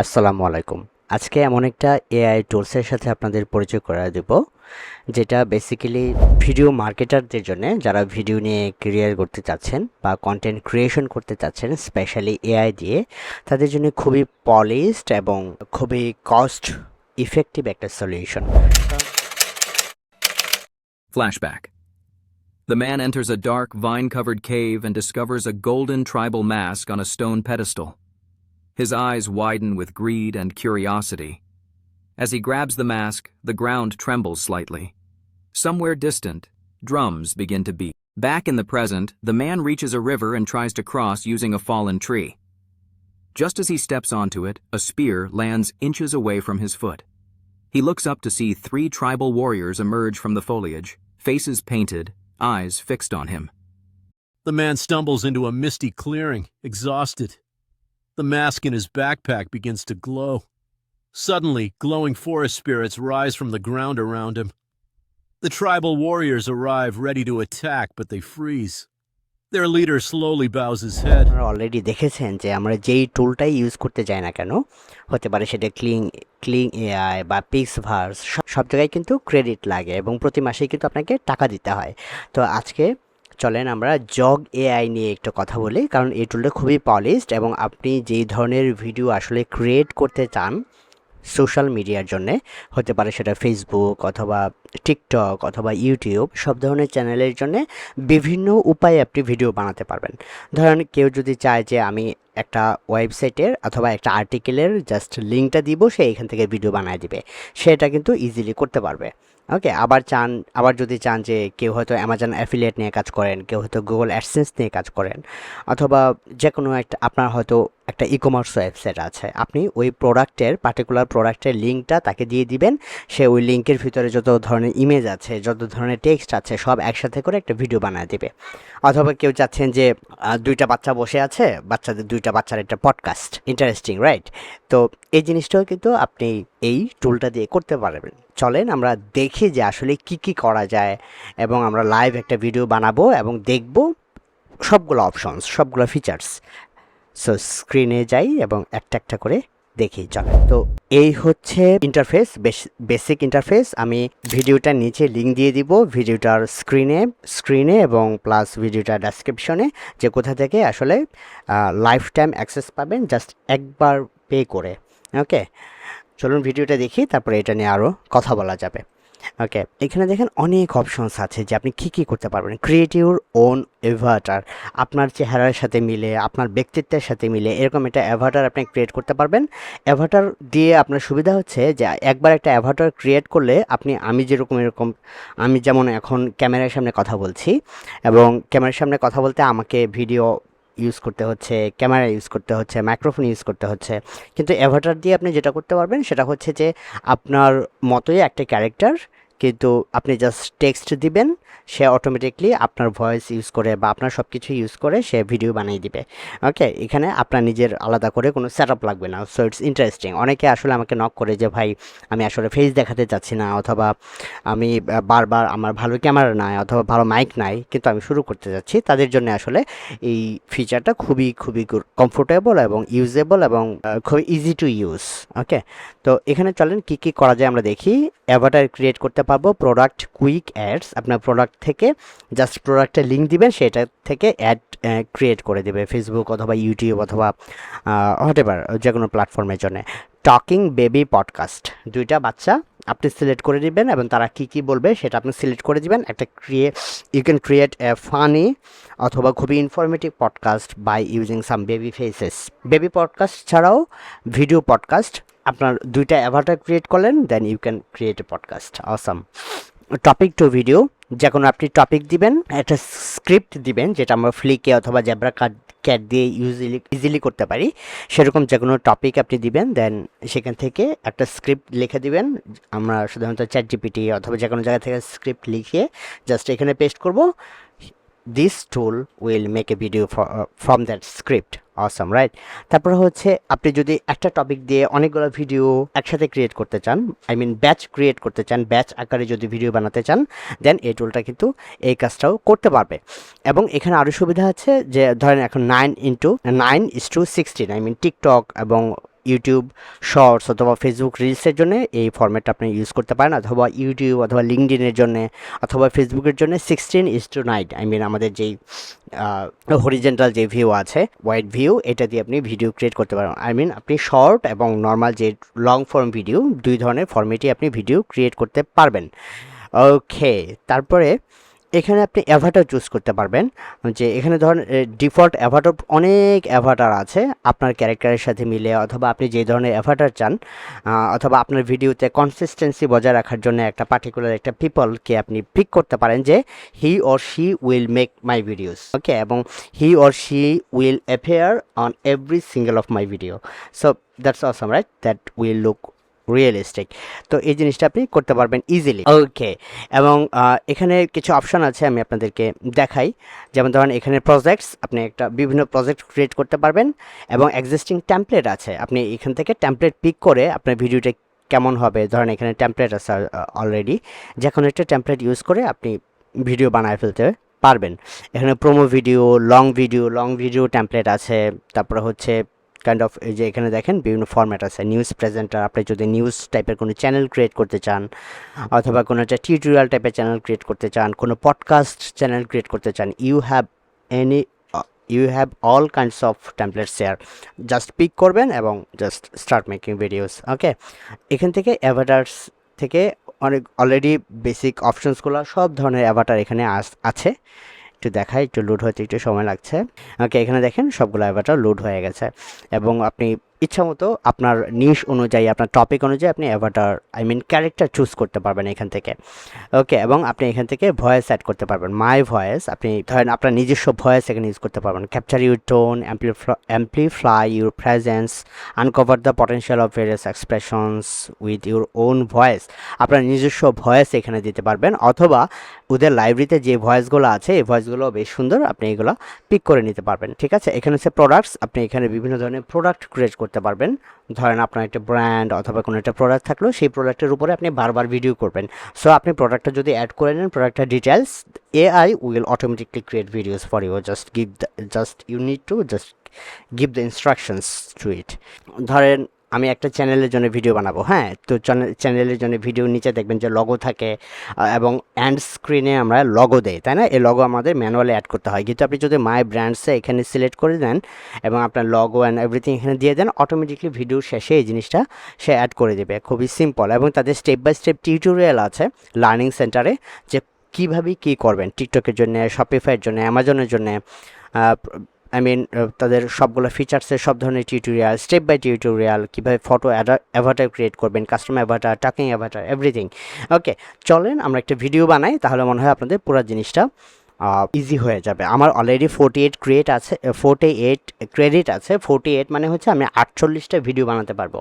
আসসালামু আলাইকুম আজকে এমন একটা এআই টুলসের সাথে আপনাদের পরিচয় করে দেব যেটা বেসিক্যালি ভিডিও মার্কেটারদের জন্য যারা ভিডিও নিয়ে ক্রিয়েট করতে চাচ্ছেন বা কন্টেন্ট ক্রিয়েশন করতে চাচ্ছেন স্পেশালি এআই দিয়ে তাদের জন্য খুবই পলিশড এবং খুবই কস্ট ইফেক্টিভ একটা solution Flashback. The man enters a dark, vine covered cave and discovers a golden tribal mask on a stone pedestal. His eyes widen with greed and curiosity. As he grabs the mask, the ground trembles slightly. Somewhere distant, drums begin to beat. Back in the present, the man reaches a river and tries to cross using a fallen tree. Just as he steps onto it, a spear lands inches away from his foot. He looks up to see three tribal warriors emerge from the foliage, faces painted, eyes fixed on him. The man stumbles into a misty clearing, exhausted. The mask in his backpack begins to glow. Suddenly, glowing forest spirits rise from the ground around him. The tribal warriors arrive ready to attack, but they freeze. Their leader slowly bows his head. আপনারা already দেখেছেন যে আমরা যেই টুলটাই use করতে যাই না কেন হতে পারে সেটা ক্লিং ক্লিং এআই বা পিক্স ভার্স সব জায়গায় কিন্তু ক্রেডিট লাগে এবং প্রতি মাসেই কিন্তু আপনাকে টাকা দিতে হয় তো আজকে চলেন আমরা জগ এআই নিয়ে একটু কথা বলি, কারণ এই টুলটা খুবই পলিশড এবং আপনি যেই ধরনের ভিডিও আসলে ক্রিয়েট করতে চান সোশ্যাল মিডিয়ার জন্যে, হতে পারে সেটা ফেসবুক অথবা টিকটক অথবা ইউটিউব সব ধরনের চ্যানেলের জন্য বিভিন্ন উপায়ে আপনি ভিডিও বানাতে পারবেন। ধরেন কেউ যদি চায় যে আমি একটা ওয়েবসাইটের অথবা একটা আর্টিকেলের জাস্ট লিঙ্কটা দিব, সে এখান থেকে ভিডিও বানায় দিবে। সেটা কিন্তু ইজিলি করতে পারবে। ওকে আবার চান, আবার যদি চান যে কেউ হয়তো অ্যামাজন অ্যাফিলিয়েট নিয়ে কাজ করেন, কেউ হয়তো গুগল অ্যাডসেন্স নিয়ে কাজ করেন, অথবা যে কোনো একটা, আপনার হয়তো একটা ই কমার্স ওয়েবসাইট আছে, আপনি ওই প্রোডাক্টের পার্টিকুলার প্রোডাক্টের লিঙ্কটা তাকে দিয়ে দিবেন, সে ওই লিঙ্কের ভিতরে যত ধরনের ইমেজ আছে, যত ধরনের টেক্সট আছে, সব একসাথে করে একটা ভিডিও বানায় দিবে। অথবা কেউ চাচ্ছেন যে দুইটা বাচ্চা বসে আছে, বাচ্চাদের, দুইটা বাচ্চার একটা পডকাস্ট ইন্টারেস্টিং রাইট তো এই জিনিসটাও কিন্তু আপনি এই টুলটা দিয়ে করতে পারবেন। চলেন আমরা দেখি যে আসলে কি কি করা যায় এবং আমরা লাইভ একটা ভিডিও বানাবো এবং দেখব সবগুলো অপশনস সবগুলো ফিচার্স সো স্ক্রিনে যাই এবং একটা একটা করে দেখি চলে তো এই হচ্ছে ইন্টারফেস বেসিক ইন্টারফেস আমি ভিডিওটার নিচে লিঙ্ক দিয়ে দিব ভিডিওটার স্ক্রিনে স্ক্রিনে এবং প্লাস ভিডিওটার ডেসক্রিপশনে যে কোথা থেকে আসলে লাইফ টাইম অ্যাক্সেস পাবেন জাস্ট একবার পে করে ওকে চলুন ভিডিওটা দেখি, তারপরে এটা নিয়ে আরও কথা বলা যাবে। ওকে এখানে দেখেন অনেক অপশনস আছে যে আপনি কী কী করতে পারবেন। ক্রিয়েট ইউর ওন এভাটার আপনার চেহারার সাথে মিলে, আপনার ব্যক্তিত্বের সাথে মিলে, এরকম একটা অ্যাভাটার আপনি ক্রিয়েট করতে পারবেন। অ্যাভাটার দিয়ে আপনার সুবিধা হচ্ছে যে একবার একটা অ্যাভাটার ক্রিয়েট করলে আপনি, আমি যেরকম এরকম, আমি যেমন এখন ক্যামেরার সামনে কথা বলছি এবং ক্যামেরার সামনে কথা বলতে আমাকে ভিডিও ইউজ করতে হচ্ছে ক্যামেরা ইউজ করতে হচ্ছে মাইক্রোফোন ইউজ করতে হচ্ছে। কিন্তু অ্যাভাটার দিয়ে আপনি যেটা করতে পারবেন সেটা হচ্ছে যে আপনার মতোই একটা ক্যারেক্টার কিন্তু আপনি জাস্ট টেক্সট দিবেন, সে অটোমেটিকলি আপনার ভয়েস ইউজ করে বা আপনার সব কিছু ইউজ করে সে ভিডিও বানিয়ে দিবে। ওকে এখানে আপনার নিজের আলাদা করে কোনো সেট আপ লাগবে না। সো ইটস ইন্টারেস্টিং অনেকে আসলে আমাকে নক করে যে, ভাই, আমি আসলে ফেস দেখাতে চাচ্ছি না অথবা আমি বারবার আমার ভালো ক্যামেরা নাই অথবা ভালো মাইক নাই, কিন্তু আমি শুরু করতে যাচ্ছি। তাদের জন্য আসলে এই ফিচারটা খুবই খুবই কমফোর্টেবল এবং ইউজেবল এবং খুবই ইজি টু ইউজ ওকে তো এখানে চলেন, কি কি করা যায় আমরা দেখি। অ্যাভাটার ক্রিয়েট করতে পারব প্রোডাক্ট কুইক অ্যাডস আপনার প্রোডাক্ট থেকে জাস্ট প্রোডাক্টের লিঙ্ক দিবেন, সেটা থেকে অ্যাড ক্রিয়েট করে দেবে ফেসবুক অথবা ইউটিউব অথবা হোয়াট এভার যে কোনো প্ল্যাটফর্মের জন্য। টকিং বেবি পডকাস্ট দুইটা বাচ্চা আপনি সিলেক্ট করে দিবেন এবং তারা কি কি বলবে সেটা আপনি সিলেক্ট করে দিবেন। একটা create you can create a funny অথবা খুবই informative podcast by using some baby faces baby podcast ছাড়াও ভিডিও পডকাস্ট আপনার দুইটা অ্যাভাটার ক্রিয়েট করলেন then you can create a podcast awesome topic to video যে কোনো আপনি টপিক দিবেন, একটা স্ক্রিপ্ট দিবেন, যেটা আমরা ফ্লিকে অথবা জ্যাবরা কার্ড ক্যাট দিয়ে ইউজিলি ইজিলি করতে পারি, সেরকম যে কোনো টপিক আপনি দিবেন দেন সেখান থেকে একটা স্ক্রিপ্ট লিখে দিবেন। আমরা সাধারণত চ্যাট জিপিটি অথবা যে কোনো জায়গা থেকে স্ক্রিপ্ট লিখে জাস্ট এখানে পেস্ট করব। This tool will make a video from that script awesome right তারপর হচ্ছে আপনি যদি একটা টপিক দিয়ে অনেকগুলো ভিডিও একসাথে ক্রিয়েট করতে চান আই মিন ব্যাচ ক্রিয়েট করতে চান ব্যাচ আকারে যদি ভিডিও বানাতে চান দেন এই টুলটা কিন্তু এই কাজটাও করতে পারবে। এবং এখানে আরও সুবিধা আছে যে ধরেন এখন nine into nine is to sixteen I mean TikTok এবং ইউটিউব শর্টস অথবা ফেসবুক রিলসের জন্য এই ফর্ম্যাটটা আপনি ইউজ করতে পারেন, অথবা ইউটিউব অথবা লিঙ্কডিনের জন্য, অথবা ফেসবুকের জন্য sixteen is to nine I mean আমাদের যেই হরিজেন্টাল যে ভিউ আছে ওয়াইড ভিউ এটা দিয়ে আপনি ভিডিও ক্রিয়েট করতে পারেন। আই মিন আপনি শর্ট এবং নর্মাল যে লং ফর্ম ভিডিও দুই ধরনের ফর্মেটই আপনি ভিডিও ক্রিয়েট করতে পারবেন। ওকে তারপরে এখানে আপনি অ্যাভাটার চুজ করতে পারবেন। যে এখানে ধরেন ডিফল্ট অ্যাভাটার অনেক অ্যাভাটার আছে। আপনার ক্যারেক্টারের সাথে মিলে, অথবা আপনি যে ধরনের অ্যাভাটার চান অথবা আপনার ভিডিওতে কনসিস্টেন্সি বজায় রাখার জন্য একটা পার্টিকুলার একটা পিপলকে আপনি পিক করতে পারেন যে he or she will make my videos okay এবং he or she will appear on every single of my video so that's awesome right that will look realistic তো এই জিনিসটা আপনি করতে পারবেন ইজিলি ওকে এবং এখানে কিছু অপশন আছে আমি আপনাদেরকে দেখাই। যেমন ধরেন, এখানে প্রজেক্টস আপনি একটা বিভিন্ন প্রজেক্ট ক্রিয়েট করতে পারবেন এবং এক্সিস্টিং ট্যাম্পলেট আছে। আপনি এখান থেকে ট্যাম্পলেট পিক করে আপনার ভিডিওটা কেমন হবে। ধরেন, এখানে ট্যাম্পলেট আছে অলরেডি যে কোনো একটা ট্যাম্পলেট ইউজ করে আপনি ভিডিও বানায় ফেলতে পারবেন। এখানে promo video long video long video template আছে। তারপরে হচ্ছে কাইন্ড অফ এই যে এখানে দেখেন বিভিন্ন ফরম্যাট আছে। নিউজ প্রেজেন্টার আপনি যদি নিউজ টাইপের কোনো চ্যানেল ক্রিয়েট করতে চান, অথবা কোনো একটা টিউটোরিয়াল টাইপের চ্যানেল ক্রিয়েট করতে চান, কোনো পডকাস্ট চ্যানেল ক্রিয়েট করতে চান you have any you have all kinds of templates share just pick করবেন এবং just start making videos okay এখান থেকে অ্যাভাটার্স থেকে অনেক অলরেডি বেসিক অপশনসগুলো সব ধরনের অ্যাভাটার এখানে আছে। একটু দেখায় একটু লোড হতে একটু সময় লাগছে। ওকে এখানে দেখেন সবগুলো অ্যাভাটার লোড হয়ে গেছে। এবং আপনি ইচ্ছা মতো আপনার নিশ অনুযায়ী, আপনার টপিক অনুযায়ী আপনি avatar I mean character choose করতে পারবেন এখান থেকে। ওকে এবং আপনি এখান থেকে ভয়েস অ্যাড করতে পারবেন। মাই ভয়েস আপনি ধরেন আপনার নিজস্ব ভয়েস এখানে ইউজ করতে পারবেন। Capture your tone amplify your presence uncover the potential of various expressions with your own voice আপনার নিজস্ব ভয়েস এখানে দিতে পারবেন, অথবা ওদের লাইব্রেরিতে যে ভয়েসগুলো আছে, এই ভয়েসগুলো বেশ সুন্দর আপনি এগুলো পিক করে নিতে পারবেন। ঠিক আছে? এখানে হচ্ছে প্রোডাক্টস আপনি এখানে বিভিন্ন ধরনের প্রোডাক্ট ক্রিয়েট করতে পারবেন। ধরেন আপনার একটা ব্র্যান্ড অথবা কোনো একটা প্রোডাক্ট থাকল, সেই প্রোডাক্টের উপরে আপনি বারবার ভিডিও করবেন। সো আপনি প্রোডাক্টটা যদি অ্যাড করে নেন প্রোডাক্টের details AI will automatically create videos for you just give just you need to just give the instructions to it ধরেন আমি একটা চ্যানেলের জন্য ভিডিও বানাবো হ্যাঁ? তো চ্যানেলের জন্য ভিডিও নিচে দেখবেন যে লগো থাকে এবং অ্যান্ড স্ক্রিনে আমরা লগো দেই, তাই না? এই লগো আমাদের ম্যানুয়ালি অ্যাড করতে হয়। কিন্তু আপনি যদি মাই ব্র্যান্ডসে এখানে সিলেক্ট করে দেন এবং আপনার লগো অ্যান্ড এভরিথিং এখানে দিয়ে দেন অটোমেটিকলি ভিডিওর শেষে এই জিনিসটা সে অ্যাড করে দেবে। খুবই সিম্পল এবং তাদের স্টেপ বাই স্টেপ টিউটোরিয়াল আছে লার্নিং সেন্টারে যে কীভাবে কী করবেন টিকটকের জন্য শপিফাইয়ের জন্য অ্যামাজনের জন্য আই মিন তাদের সবগুলো ফিচার্সের সব ধরনের টিউটোরিয়াল স্টেপ বাই টিউটোরিয়াল কীভাবে ফটো অ্যাভাটার ক্রিয়েট করবেন customer avatar talking avatar everything okay চলেন আমরা একটা ভিডিও বানাই, তাহলে মনে হয় আপনাদের পুরো জিনিসটা ইজি হয়ে যাবে। আমার অলরেডি ফোর্টি এইট ক্রিয়েট আছে ফোর্টি এইট ক্রেডিট আছে ফোর্টি এইট মানে হচ্ছে আমি আটচল্লিশটা ভিডিও বানাতে পারব।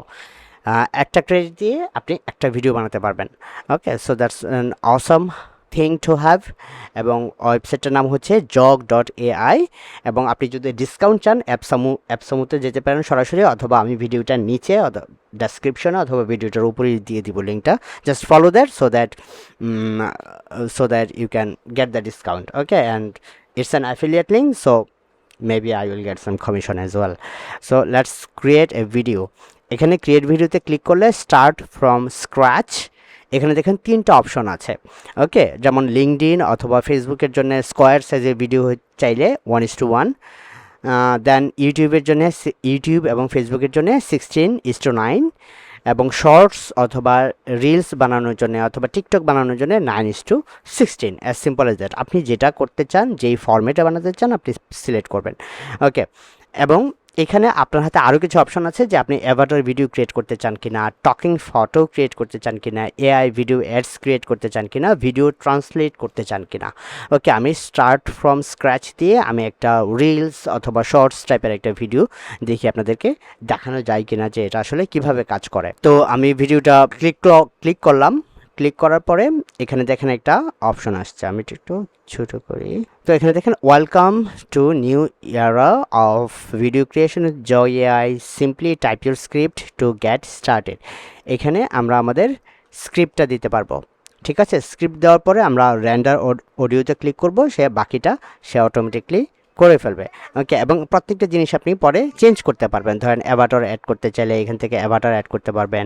একটা ক্রেডিট দিয়ে আপনি একটা ভিডিও বানাতে পারবেন। Okay so that's awesome thing to have এবং ওয়েবসাইটটার নাম হচ্ছে জগ ডট এআই এবং আপনি যদি ডিসকাউন্ট চান অ্যাপসামু অ্যাপসামুতে যেতে পারেন সরাসরি, অথবা আমি ভিডিওটার নিচে ডেসক্রিপশনে অথবা ভিডিওটার উপরেই দিয়ে দিব লিঙ্কটা just follow that so that so that you can get the discount okay and it's an affiliate link so maybe I will get some commission as well. So let's create a video. এখানে create ভিডিওতে click করলে start from scratch এখানে দেখেন তিনটা option আছে। ওকে যেমন LinkedIn অথবা ফেসবুকের জন্য স্কোয়ার সাইজের ভিডিও চাইলে one is to one then ইউটিউবের জন্য ইউটিউব এবং ফেসবুকের জন্য সিক্সটিন ইস টু নাইন এবং শর্টস অথবা রিলস বানানোর জন্য অথবা টিকটক বানানোর জন্য nine is to sixteen as simple as that আপনি যেটা করতে চান, যেই ফর্মেটে বানাতে চান, আপনি সিলেক্ট করবেন। ওকে এবং এখানে আপনার হাতে আরও কিছু অপশন আছে যে আপনি অ্যাভাটার ভিডিও ক্রিয়েট করতে চান কিনা টকিং ফটো ক্রিয়েট করতে চান কিনা এআই ভিডিও অ্যাডস ক্রিয়েট করতে চান কিনা ভিডিও ট্রান্সলেট করতে চান কিনা। ওকে আমি স্টার্ট ফ্রম স্ক্র্যাচ দিয়ে আমি একটা রিলস অথবা শর্টস টাইপের একটা ভিডিও দেখি আপনাদেরকে দেখানো যায় কিনা যে এটা আসলে কীভাবে কাজ করে। তো আমি ভিডিওটা ক্লিক ক্লিক করলাম। ক্লিক করার পরে এখানে দেখেন একটা অপশন আসছে। আমি একটু ছোট করি। তো এখানে দেখেন welcome to new era of video creation joy AI simply type your script to get started এখানে আমরা আমাদের স্ক্রিপ্টটা দিতে পারব। ঠিক আছে? স্ক্রিপ্ট দেওয়ার পরে আমরা র্যান্ডার অডিওতে ক্লিক করব। সে বাকিটা সে অটোমেটিকলি করে ফেলবে। ওকে এবং প্রত্যেকটা জিনিস আপনি পরে চেঞ্জ করতে পারবেন। ধরেন অ্যাভাটার অ্যাড করতে চাইলে এখান থেকে অ্যাভাটার অ্যাড করতে পারবেন।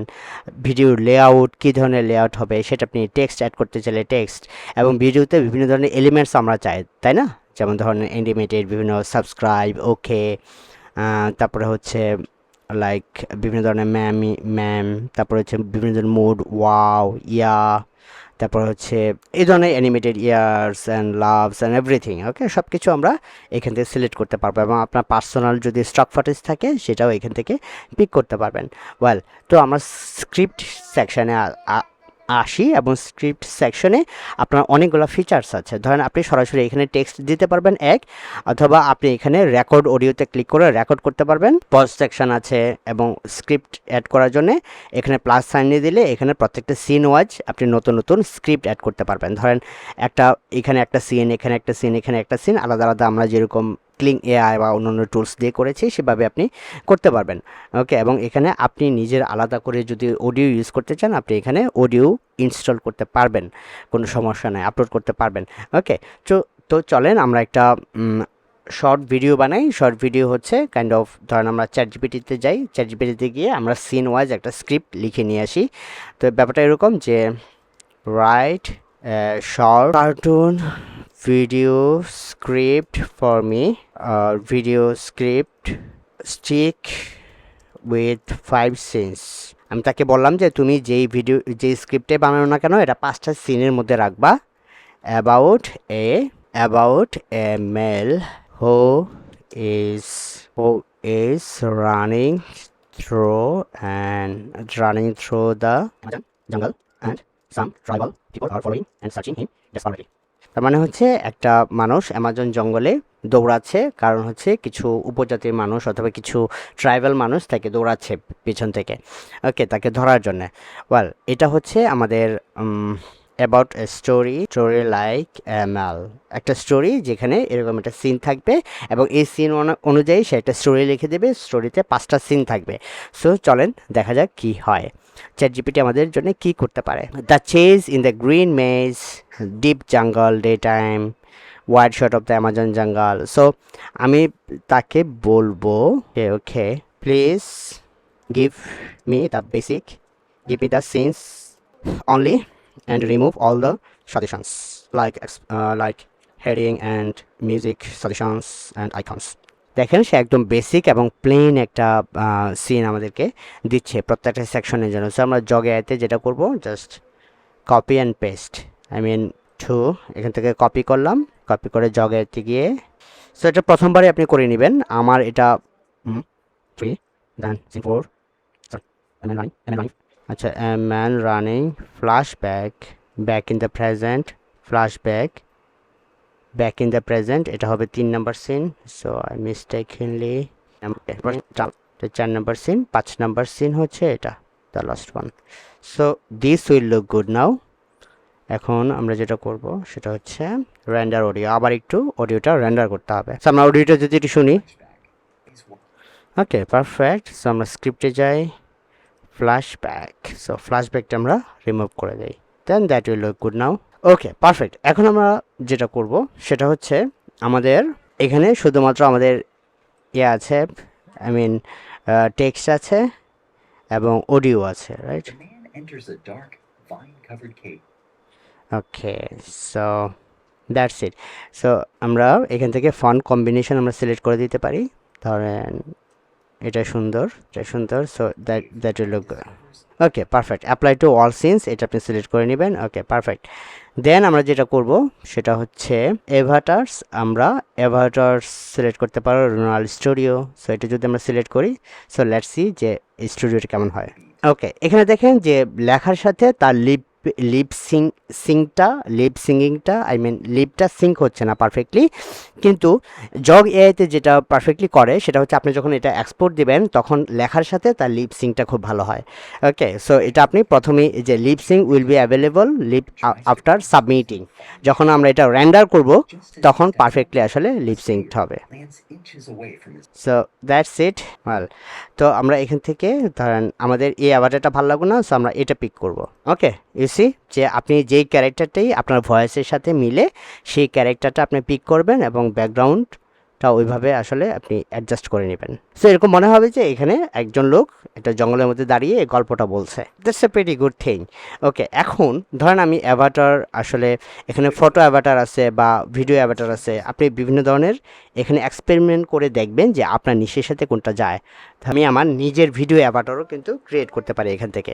ভিডিওর লেআউট কী ধরনের লেআউট হবে সেটা আপনি টেক্সট অ্যাড করতে চাইলে টেক্সট এবং ভিডিওতে বিভিন্ন ধরনের এলিমেন্টস আমরা চাই, তাই না? যেমন ধরনের এন্ডিমেটেড বিভিন্ন সাবস্ক্রাইব ওকে তারপরে হচ্ছে লাইক বিভিন্ন ধরনের ম্যামি ম্যাম তারপরে হচ্ছে বিভিন্ন ধরনের মুড ওয়াও ইয়া তারপর হচ্ছে এই ধরনের animated years and loves and everything okay সব কিছু আমরা এখান থেকে সিলেক্ট করতে পারব এবং আপনার পার্সোনাল যদি স্টক ফটেজ থাকে, সেটাও এখান থেকে পিক করতে পারবেন। ওয়েল তো আমরা স্ক্রিপ্ট সেকশানে আসি এবং স্ক্রিপ্ট সেকশনে আপনার অনেকগুলো ফিচার্স আছে। ধরেন আপনি সরাসরি এখানে টেক্সট দিতে পারবেন এক, অথবা আপনি এখানে রেকর্ড অডিওতে ক্লিক করে রেকর্ড করতে পারবেন। পজ সেকশন আছে এবং স্ক্রিপ্ট অ্যাড করার জন্য এখানে প্লাস সাইন দিয়ে দিলে এখানে প্রত্যেকটা সিন ওয়াজ আপনি নতুন নতুন স্ক্রিপ্ট অ্যাড করতে পারবেন। ধরেন একটা, এখানে একটা সিন এখানে একটা সিন এখানে একটা সিন আলাদা আলাদা আমরা যেরকম ক্লিং এআই বা অন্যান্য টুলস দিয়ে করেছি, সেভাবে আপনি করতে পারবেন। ওকে এবং এখানে আপনি নিজের আলাদা করে যদি অডিও ইউজ করতে চান, আপনি এখানে অডিও ইনস্টল করতে পারবেন। কোনো সমস্যা নাই আপলোড করতে পারবেন। ওকে তো তো চলেন আমরা একটা শর্ট ভিডিও বানাই। শর্ট ভিডিও হচ্ছে কাইন্ড অফ ধরেন আমরা চ্যাট জিপিটিতে যাই। চ্যাট জিপিটিতে গিয়ে আমরা সিন ওয়াইজ একটা স্ক্রিপ্ট লিখে নিয়ে আসি। তো ব্যাপারটা এরকম যে right short cartoon video script for me uh, video script stick with five scenes. আমি তাকে বললাম যে তুমি যেই ভিডিও যেই স্ক্রিপ্টে বানানো না কেন এটা পাঁচটা সিনের মধ্যে রাখবা। About a about a male who is who is running through and running through the jungle and some tribal people are and searching him desperately তার মানে হচ্ছে একটা মানুষ অ্যামাজন জঙ্গলে দৌড়াচ্ছে, কারণ হচ্ছে কিছু উপজাতির মানুষ অথবা কিছু ট্রাইবাল মানুষ তাকে দৌড়াচ্ছে পিছন থেকে, ওকে, তাকে ধরার জন্যে। ওয়াল, এটা হচ্ছে আমাদের about a story story like male একটা স্টোরি যেখানে এরকম একটা সিন থাকবে এবং এই সিন অনুযায়ী সে একটা স্টোরি লিখে দেবে স্টোরিতে পাঁচটা সিন থাকবে। সো চলেন দেখা যাক কি হয়। চ্যাট জিপিটি আমাদের জন্য কি করতে পারে? The chase in the green maze deep jungle day time wide shot of the Amazon jungle so আমি তাকে বলব okay please give me the basic give me the scenes only and remove all the suggestions like like heading and music suggestions and icons দেখেন সে একদম basic এবং plane একটা scene আমাদেরকে দিচ্ছে প্রত্যেকটা সেকশনের জন্য। সো আমরা জগে আইতে যেটা করব just copy and paste I mean to এখান থেকে কপি করলাম কপি করে জগে আইতে গিয়ে। সো এটা প্রথমবারই আপনি করে নেবেন। আমার এটা থ্রি দেন ফোর আচ্ছা man running flashback in the present flashback in the present এটা হবে তিন number scene so I mistakenly চার নাম্বার সিন পাঁচ নাম্বার সিন হচ্ছে এটা the last one so this will look good now এখন আমরা যেটা করব, সেটা হচ্ছে র্যান্ডার অডিও আবার একটু অডিওটা র্যান্ডার করতে হবে। আমরা অডিওটা যদি একটু শুনি। ওকে পারফেক্ট সো আমরা স্ক্রিপ্টে যাই। ফ্ল্যাশব্যাক সো ফ্ল্যাশব্যাকটা আমরা রিমুভ করে দিই। Then that will look good now okay perfect এখন আমরা যেটা করব সেটা হচ্ছে আমাদের এখানে শুধুমাত্র আমাদের ইয়ে আছে আই মিন টেক্সট আছে এবং অডিও আছে right. Okay so that's it so আমরা এখান থেকে ফন্ট কম্বিনেশন আমরা সিলেক্ট করে দিতে পারি। ধরেন এটা সুন্দর এটা সুন্দর so that that will look okay perfect apply to all scenes এটা আপনি সিলেক্ট করে নেবেন ওকে পারফেক্ট দেন আমরা যেটা করব, সেটা হচ্ছে এভাটার্স আমরা এভাটার্স সিলেক্ট করতে পারো রোনাল স্টুডিও সো এটা যদি আমরা সিলেক্ট করি সো লেটস সি যে স্টুডিওটা কেমন হয়। ওকে এখানে দেখেন যে লেখার সাথে তার লিপ লিপ সিং সিংটা লিপ সিঙ্গিংটা আই মিন লিপটা সিঙ্ক হচ্ছে না পারফেক্টলি কিন্তু জগ এআইতে যেটা পারফেক্টলি করে, সেটা হচ্ছে আপনি যখন এটা এক্সপোর্ট দিবেন, তখন লেখার সাথে তার লিপ সিংটা খুব ভালো হয়। ওকে সো এটা আপনি প্রথমেই যে lip sync will be available lip after submitting যখন আমরা এটা র্যান্ডার করব, তখন পারফেক্টলি আসলে লিপ সিঙ্কড হবে। সো দ্যাটস ইট ওয়েল তো আমরা এখান থেকে ধরেন আমাদের এই অ্যাভাটারটা ভালো লাগবে না সো আমরা এটা পিক করব। ওকে ইউসি যে আপনি যেই ক্যারেক্টারটাই আপনার ভয়েসের সাথে মিলে সেই ক্যারেক্টারটা আপনি পিক করবেন এবং ব্যাকগ্রাউন্ড তা ওইভাবে আসলে আপনি অ্যাডজাস্ট করে নেবেন। সো এরকম মনে হবে যে এখানে একজন লোক একটা জঙ্গলের মধ্যে দাঁড়িয়ে এই গল্পটা বলছে। That's a pretty good thing okay এখন ধরেন আমি অ্যাভাটার আসলে এখানে ফটো অ্যাভাটার আছে বা ভিডিও অ্যাভাটার আছে, আপনি বিভিন্ন ধরনের এখানে এক্সপেরিমেন্ট করে দেখবেন যে আপনার নিশের সাথে কোনটা যায়। আমি আমার নিজের ভিডিও অ্যাভাটারও কিন্তু ক্রিয়েট করতে পারি এখান থেকে।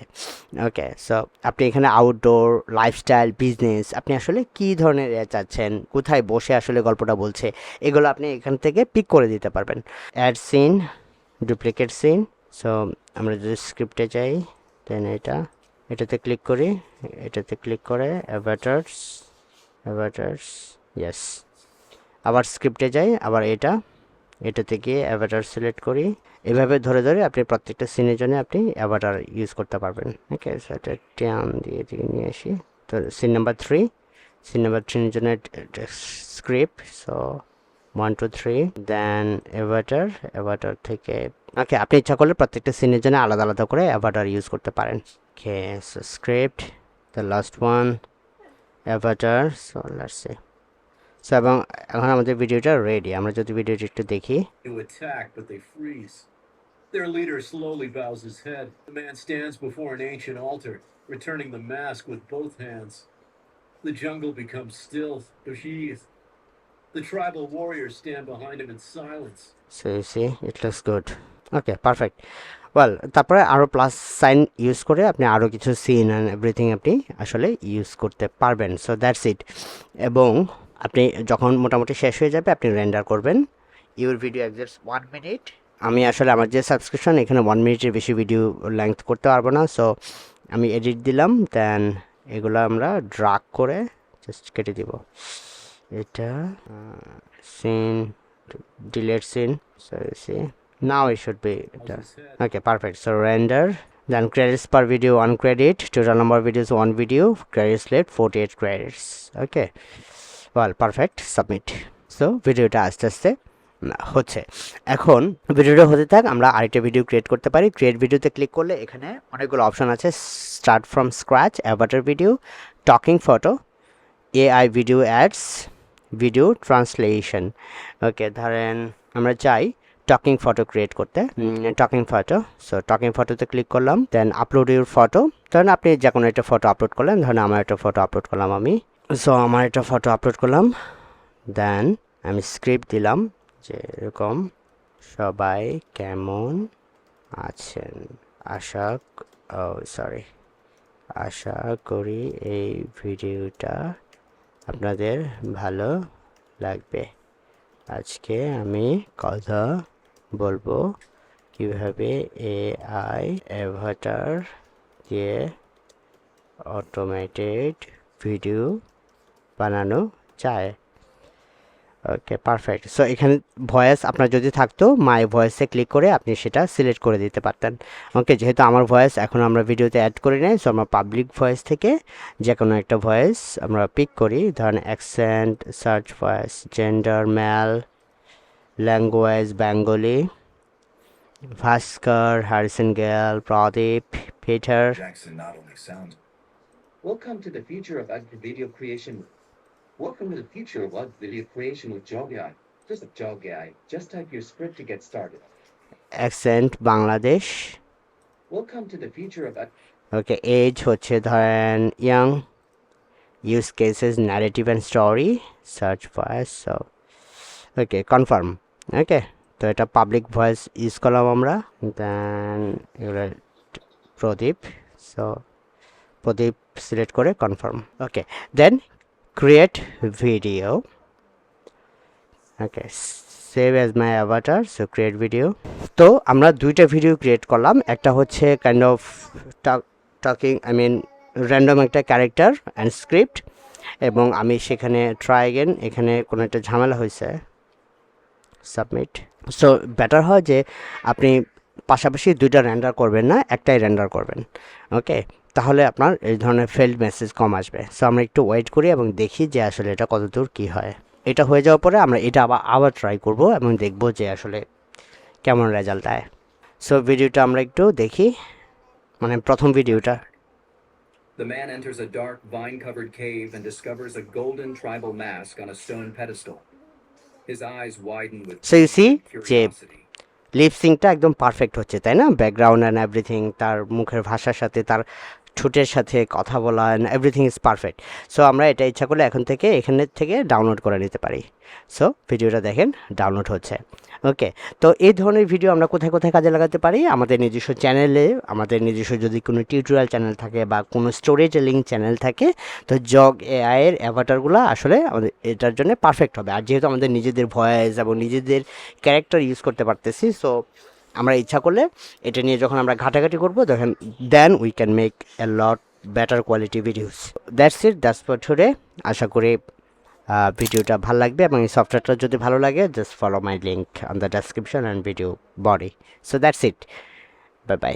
ওকে সো আপনি এখানে আউটডোর লাইফস্টাইল বিজনেস আপনি আসলে কী ধরনের এ চাচ্ছেন, কোথায় বসে আসলে গল্পটা বলছে, এগুলো আপনি এখান থেকে পিক করে দিতে পারবেন। Add scene duplicate scene so আমরা যদি স্ক্রিপ্টে যাই দেন এটা, এটাতে ক্লিক করি, এটাতে ক্লিক করে অ্যাভাটার্স অ্যাভাটার্স ইয়েস আবার স্ক্রিপ্টে যাই, আবার এটা এটাতে গিয়ে অ্যাভাটার সিলেক্ট করি। এভাবে ধরে ধরে আপনি প্রত্যেকটা সিনের জন্য আপনি অ্যাভাটার ইউজ করতে পারবেন। ওকে সো এটা দিয়ে এদিকে নিয়ে আসি। তো scene number three scene number থ্রির জন্য script so one two three then avatar avatar থেকে ওকে আপনি ইচ্ছা করলে প্রত্যেকটা সিনের জন্য আলাদা আলাদা করে অ্যাভাটার ইউজ করতে পারেন। Okay so script the last one avatar so let's C so এবং এখন আমাদের ভিডিওটা রেডি আমরা যদি ভিডিওটা একটু দেখি To attack, but they freeze. Their leader slowly bows his head. The man stands before an ancient altar, returning the mask with both hands. The jungle becomes still, sheathed. The tribal warriors stand behind him in silence. So you see it looks good okay perfect well তারপরে আরও plus sign use করে আপনি আরও কিছু scene and everything আপনি আসলে use করতে পারবেন সো দ্যাটস ইট এবং আপনি যখন মোটামুটি শেষ হয়ে যাবে আপনি রেন্ডার করবেন। Your video exact one minute আমি আসলে আমার যে সাবস্ক্রিপশন এখানে ওয়ান মিনিটের বেশি ভিডিও লেংথ করতে পারব না সো আমি এডিট দিলাম দেন এগুলো আমরা ড্রাগ করে জাস্ট কেটে দিব। এটা scene delete scene see now it should be এটা okay perfect so render then credits per video one credit total number videos one video credits let forty eight credits okay 48 credits okay well, perfect. Submit. So ভিডিওটা আস্তে আস্তে হচ্ছে। এখন ভিডিওটা হতে থাক, আমরা আরেকটা ভিডিও ক্রিয়েট করতে পারি। ক্রিয়েট ভিডিওতে ক্লিক করলে এখানে অনেকগুলো অপশন আছে। Start from scratch avatar video talking photo AI video ads video translation okay ধরেন আমরা চাই টকিং ফটো ক্রিয়েট করতে। টকিং ফটো সো টকিং ফটোতে ক্লিক করলাম। দেন আপলোড ইউর ফটো ধরেন আপনি যে কোনো একটা ফটো আপলোড করলেন। ধরেন আমার একটা ফটো আপলোড করলাম আমি। সো আমার একটা ফটো আপলোড করলাম। দেন আমি স্ক্রিপ্ট দিলাম যে এরকম সবাই কেমন আছেন? আশা ও সরি আশা করি এই ভিডিওটা আপনাদের ভালো লাগবে। আজকে আমি কথা বলব কীভাবে এআই অ্যাভাটার দিয়ে অটোমেটেড ভিডিও বানানো যায়। ওকে পারফেক্ট সো এখানে ভয়েস আপনার যদি থাকতো মাই ভয়েসে ক্লিক করে আপনি সেটা সিলেক্ট করে দিতে পারতেন। ওকে যেহেতু আমার ভয়েস এখন আমরা ভিডিওতে অ্যাড করি নাই সো আমরা পাবলিক ভয়েস থেকে যে কোনো একটা ভয়েস আমরা পিক করি। ধরেন accent search voice gender male language Bengali Bhaskar Harrison Gale Pradeep Peter. Welcome to the future of art video creation. Welcome to the future of art video creation with JogAI. Just a JogAI. Just type your script to get started. Accent Bangladesh Welcome to the future of art. Okay age হচ্ছে ধরেন young use cases narrative and story search voice so okay confirm okay তো এটা public voice use করলাম আমরা then এগুলো Pradeep so Pradeep select করে confirm okay then create video okay save as my avatar so create video তো আমরা দুইটা video create করলাম। একটা হচ্ছে kind of talking I mean random একটা ক্যারেক্টার অ্যান্ড স্ক্রিপ্ট এবং আমি সেখানে ট্রাই এগেন এখানে কোনো একটা ঝামেলা হয়েছে। সাবমিট সো বেটার হয় যে আপনি পাশাপাশি দুইটা র্যান্ডার করবেন না, একটাই র্যান্ডার করবেন। ওকে তাহলে আপনার এই ধরনের ফেল্ড মেসেজ কম আসবে। সো আমরা একটু ওয়েট করি এবং দেখি যে আসলে এটা কতদূর কী হয়। এটা হয়ে যাওয়ার পরে আমরা এটা আবার আবার ট্রাই করব এবং দেখব যে আসলে কেমন রেজাল্ট দেয়। সো ভিডিওটা আমরা একটু দেখি। মানে প্রথম ভিডিওটা The man enters a dark, vine covered cave and discovers a golden tribal mask on a stone pedestal. His eyes widen with So you see, curiosity. লিপসিংটা একদম পারফেক্ট হচ্ছে তাই না? ব্যাকগ্রাউন্ড অ্যান্ড এভরিথিং তার মুখের ভাষার সাথে তার ঠোঁটের সাথে কথা বলা and everything is perfect so আমরা এটা ইচ্ছা করলে এখন থেকে এখানে থেকে ডাউনলোড করে নিতে পারি। সো ভিডিওটা দেখেন ডাউনলোড হচ্ছে। ওকে তো এই ধরনের ভিডিও আমরা কোথায় কোথায় কাজে লাগাতে পারি? আমাদের নিজস্ব চ্যানেলে আমাদের নিজস্ব যদি কোনো টিউটোরিয়াল চ্যানেল থাকে বা কোনো স্টোরেজ লিঙ্ক চ্যানেল থাকে, তো জগ এআইয়ের অ্যাভাটারগুলো আসলে আমাদের এটার জন্য পারফেক্ট হবে। আর যেহেতু আমাদের নিজেদের ভয়েস এবং নিজেদের ক্যারেক্টার ইউজ করতে পারতেছি সো আমরা ইচ্ছা করলে এটা নিয়ে যখন আমরা ঘাটাঘাটি করব, তখন then we can make a lot better quality videos that's it that's for today আশা করি ভিডিওটা ভালো লাগবে এবং এই সফটওয়্যারটা যদি ভালো লাগে just follow my link on the description and video body so that's it bye bye